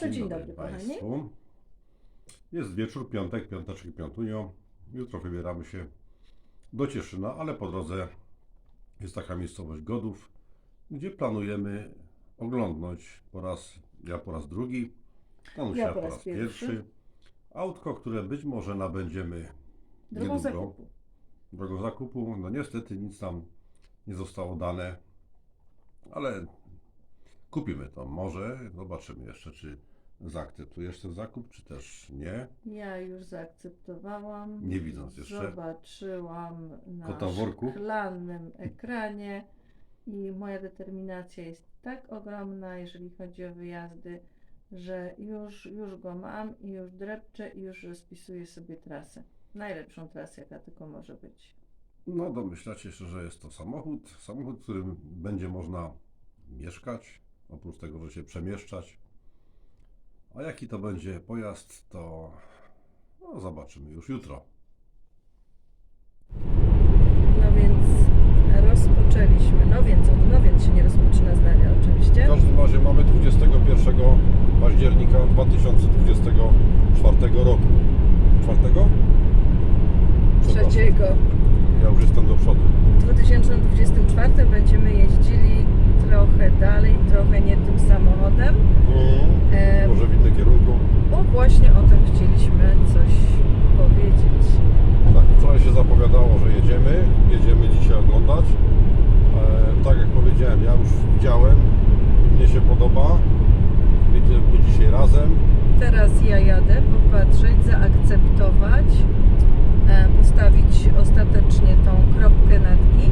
To dzień dobry, kochani. Jest wieczór, piątek, piąteczek, piątunio. Jutro wybieramy się do Cieszyna, ale po drodze jest taka miejscowość Godów, gdzie planujemy oglądnąć po raz, ja po raz drugi, Danusia Ja po raz pierwszy. Autko, które być może nabędziemy Drogą niedługo. zakupu. drogą zakupu. No niestety nic tam nie zostało dane, ale kupimy to. Może zobaczymy jeszcze, czy zaakceptujesz ten zakup, czy też nie. Ja już zaakceptowałam. Nie widząc jeszcze. Zobaczyłam na w worku. szklanym ekranie i moja determinacja jest tak ogromna, jeżeli chodzi o wyjazdy, że już, już go mam i już drepczę i już rozpisuję sobie trasę. Najlepszą trasę, jaka tylko może być. No domyślacie się, że jest to samochód, samochód, w którym będzie można mieszkać, oprócz tego, że się przemieszczać. A jaki to będzie pojazd, to no, zobaczymy już jutro. No więc rozpoczęliśmy. No więc, od no więc się nie rozpoczyna zdania W oczywiście. każdym razie mamy 21 października 2024 roku. Czwartego? Trzeciego. Ja już jestem do przodu. W 2024 będziemy jeździli trochę dalej, trochę nie tym samochodem, e, Może w innym kierunku. bo właśnie o tym chcieliśmy coś powiedzieć. Tak, wczoraj się zapowiadało, że jedziemy. Jedziemy dzisiaj oglądać. E, tak jak powiedziałem, ja już widziałem i mnie się podoba. Jedziemy dzisiaj razem. Teraz ja jadę popatrzeć, zaakceptować, e, postawić ostatecznie tą kropkę nad i.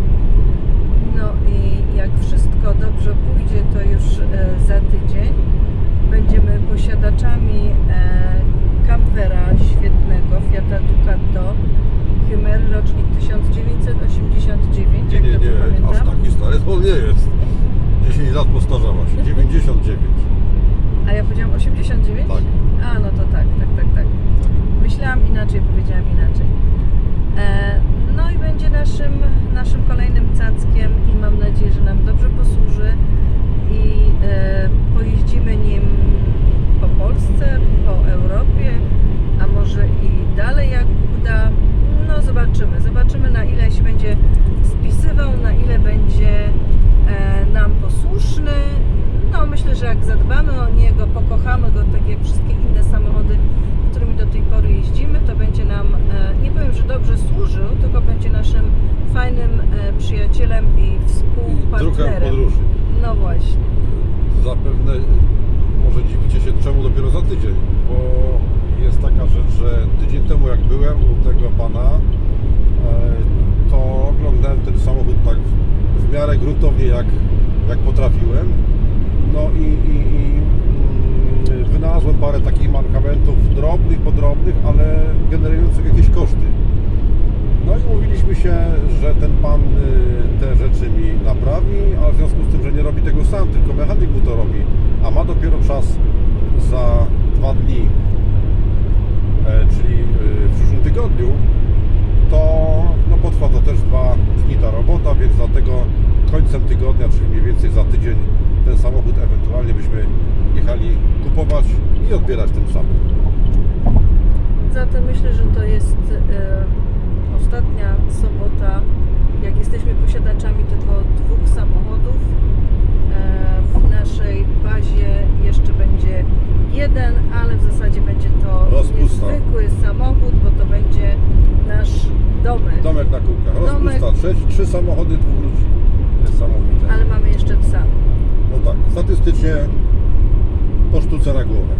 No i jak wszystko dobrze pójdzie, to już e, za tydzień będziemy posiadaczami e, kampera świetnego Fiata Ducato Hymer rocznik 1989, Nie, nie, nie, aż taki stary to nie jest. 10 lat postarzała się. 99. A ja powiedziałam 89? Tak. A, no to tak, tak, tak, tak. Myślałam inaczej, powiedziałam inaczej. E, no i będzie naszym, naszym kolejnym cackiem i mam nadzieję, że nam dobrze posłuży i e, pojeździmy nim po Polsce, po Europie, a może i dalej jak uda. No zobaczymy, zobaczymy na ile się będzie spisywał, na ile będzie e, nam posłuszny. No myślę, że jak zadbamy o niego, pokochamy go tak jak wszystkie inne samochody, którymi do tej pory jeździmy, to będzie nam, e, nie powiem, że dobrze służył, tylko będzie naszym fajnym e, przyjacielem i I współpartnerem. podróży. No właśnie. Zapewne może dziwicie się czemu dopiero za tydzień, bo jest taka rzecz, że tydzień temu jak byłem u tego pana, e, to oglądałem ten samochód tak w, w miarę gruntownie jak, jak potrafiłem. No i, i, i wynalazłem parę takich mankamentów drobnych, podrobnych, ale generujących jakieś koszty. No i umówiliśmy się, że ten pan y, te rzeczy mi naprawi, a w związku z tym, że nie robi tego sam, tylko mechanik mu to robi, a ma dopiero czas za dwa dni, e, czyli y, w przyszłym tygodniu, to no, potrwa to też dwa dni ta robota, więc dlatego końcem tygodnia, czyli mniej więcej za tydzień, ten samochód ewentualnie byśmy jechali kupować i odbierać tym samym. Zatem myślę, że to jest e, ostatnia sobota, jak jesteśmy posiadaczami tylko dwóch samochodów. E, w naszej bazie jeszcze będzie jeden, ale w zasadzie będzie to Rozpusta. niezwykły samochód, bo to będzie nasz domek. Domek na kółkach, Domek. rozpusta, trzy, trzy samochody, dwóch ludzi. Niesamowite. Ale mamy jeszcze psa. No tak, statystycznie po sztuce na głowę.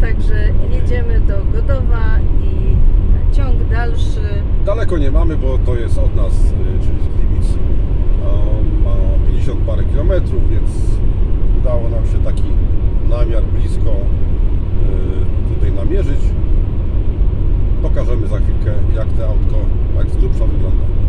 Także jedziemy do Godowa i ciąg dalszy. Daleko nie mamy, bo to jest od nas, y, czyli z Gliwic, ma 50 parę kilometrów, więc udało nam się taki namiar blisko y, tutaj namierzyć. Pokażemy za chwilkę, jak to autko, jak z grubsza wygląda.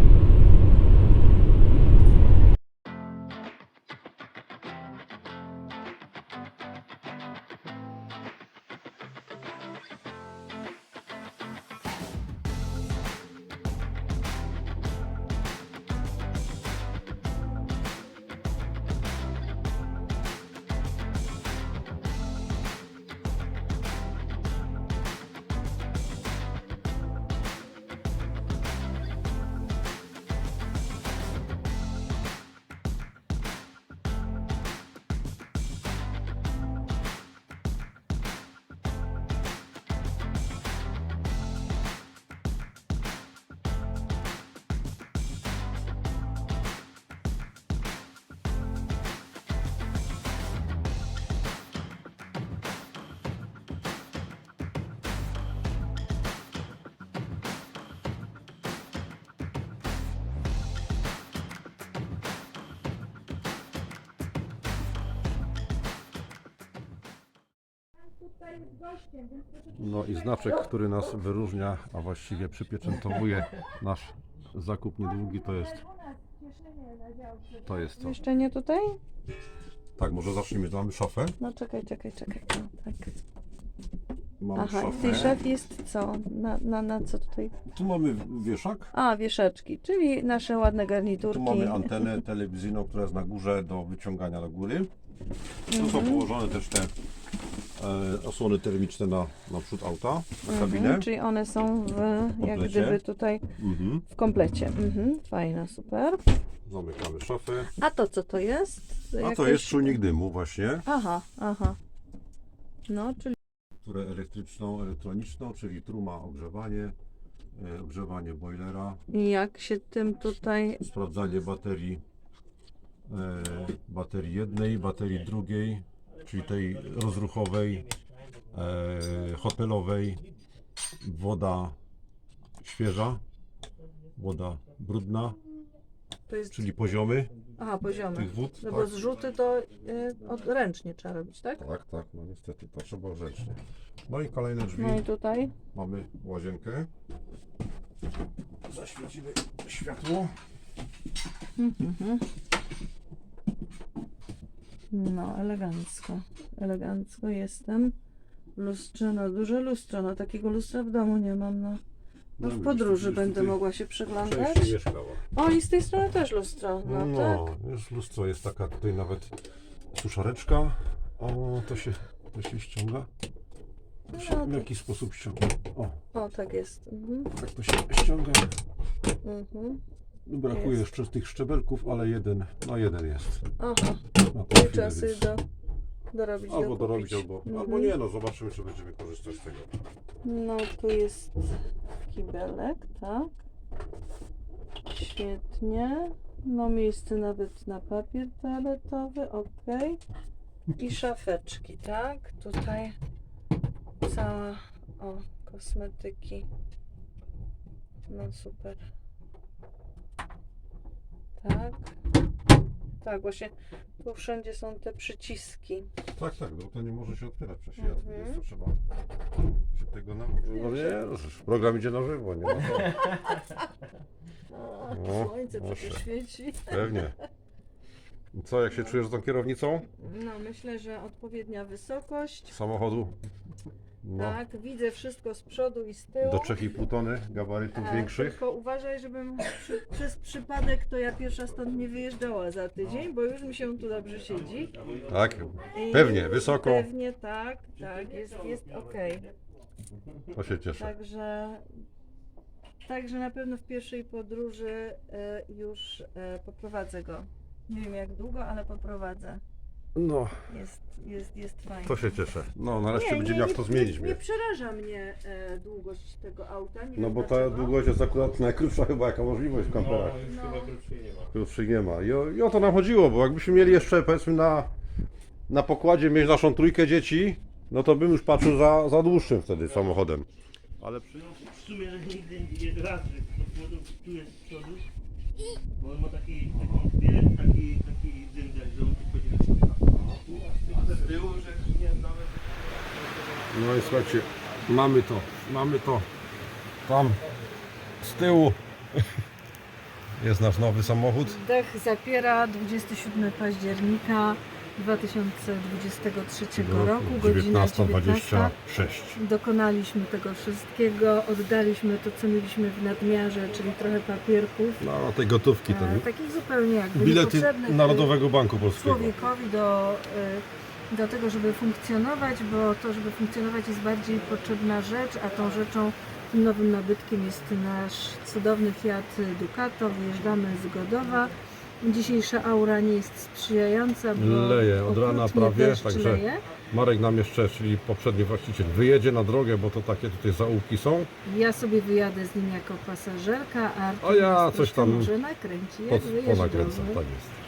No i znaczek, który nas wyróżnia, a właściwie przypieczętowuje nasz zakup niedługi, to jest to jest to. Jeszcze nie tutaj? Tak, może zacznijmy. Mamy szafę. No czekaj, czekaj, czekaj. No, tak. Mamy Aha, szafę. tej szafie jest co? Na, na, na co tutaj? Tu mamy wieszak. A, wieszeczki, czyli nasze ładne garniturki. Tu mamy antenę telewizyjną, która jest na górze do wyciągania do góry. Tu są Mhm. położone też te osłony termiczne na, na przód auta, na kabinę. Mhm, czyli one są w, jak komplecie. gdyby tutaj Mhm. w komplecie. Mhm, fajne, super. Zamykamy szafę. A to co to jest? A to Jakieś- jest czujnik dymu właśnie, Aha, aha. No, czyli które elektryczną, elektroniczną, czyli truma ogrzewanie, e, ogrzewanie boilera, jak się tym tutaj... sprawdzanie baterii, e, baterii jednej, baterii drugiej, czyli tej rozruchowej, e, hotelowej, woda świeża, woda brudna, To jest... czyli poziomy Aha, poziomy. tych wód. No tak? bo zrzuty to y, odręcznie trzeba robić, tak? Tak, tak, no niestety to trzeba grzecznie. No i kolejne drzwi. No i tutaj. Mamy łazienkę. Zaświecimy światło. Mhm. No, elegancko. Elegancko jestem. Lustrze, no duże lustro. No takiego lustra w domu nie mam. No, no w podróży będę mogła się mieszkała. O, i z tej strony też lustro. No, No, tak. już lustro jest taka tutaj nawet suszareczka. O, to się, to się ściąga. To się No, w jaki sposób ściąga? O, O, tak jest. Mhm. tak to się ściąga. Mhm. Brakuje Jest. jeszcze tych szczebelków, ale jeden, no jeden jest. Aha, Na tą chwilę, sobie więc do, dorobić, Albo dokupić. dorobić, albo, Mhm. albo nie, no zobaczymy, czy będziemy korzystać z tego. No, tu jest kibelek, tak. Świetnie. No, miejsce nawet na papier toaletowy, ok. I szafeczki, tak. Tutaj cała, o, kosmetyki. No, super. Tak. Tak, właśnie tu wszędzie są te przyciski. Tak, tak, no to nie może się otwierać przez Mhm. świat, więc to trzeba się tego nauczyć. No nie, no, przecież program idzie na żywo, nie ma co. O, No, słońce przecież proszę. świeci. Pewnie. Co, jak się czujesz z tą kierownicą No, myślę, że odpowiednia wysokość. samochodu? No, Tak, widzę wszystko z przodu i z tyłu. do 3,5 tony gabarytów E, większych. Tylko uważaj, żebym przy, przez przypadek to ja pierwsza stąd nie wyjeżdżała za tydzień, bo już mi się tu dobrze siedzi. Tak, I Pewnie, wysoko. Pewnie tak, tak, jest, jest ok. to się cieszę. Także, także na pewno w pierwszej podróży e, już e, poprowadzę go. Nie wiem jak długo, ale poprowadzę. No, Jest, jest, jest fajnie. to się cieszę. No, nareszcie będziemy jak to zmienić. Nie, mnie. nie przeraża mnie e, długość tego auta. Nie No wiem bo ta dlaczego. długość jest akurat najkrótsza chyba jaka możliwość w kamperach. już No. chyba krótszej nie ma. Krótszych nie ma. I o, I o to nam chodziło, bo jakbyśmy mieli jeszcze powiedzmy na, na pokładzie mieć naszą trójkę dzieci, no to bym już patrzył za, za dłuższym wtedy samochodem. Ale przy... No, w sumie że nigdy nie raz, że to było, tu jest z przodu, bo on ma taki, taki, taki, taki dym, że on tu chodzi A z tyłu, że nie nawet... No i słuchajcie, mamy to, mamy to. Tam z tyłu jest nasz nowy samochód. Dech zapiera 27 października 2023 roku, godzina 19. 19.26. Dokonaliśmy tego wszystkiego, oddaliśmy to, co mieliśmy w nadmiarze, czyli trochę papierków, No, tej gotówki e, ten. takich zupełnie jakby Bilety Narodowego Banku Polskiego. człowiekowi do, y, do tego, żeby funkcjonować, bo to, żeby funkcjonować jest bardziej potrzebna rzecz, a tą rzeczą, tym nowym nabytkiem jest nasz cudowny Fiat Ducato. Wyjeżdżamy z Godowa. Dzisiejsza aura nie jest sprzyjająca, bo Leje od rana prawie, także leje. Marek nam jeszcze, czyli poprzedni właściciel, wyjedzie na drogę, bo to takie tutaj zaułki są. Ja sobie wyjadę z nim jako pasażerka, a Artur A ja nas coś tam może nakręci, jak Pod, wyjeżdżamy. ponakręcam, tak jest.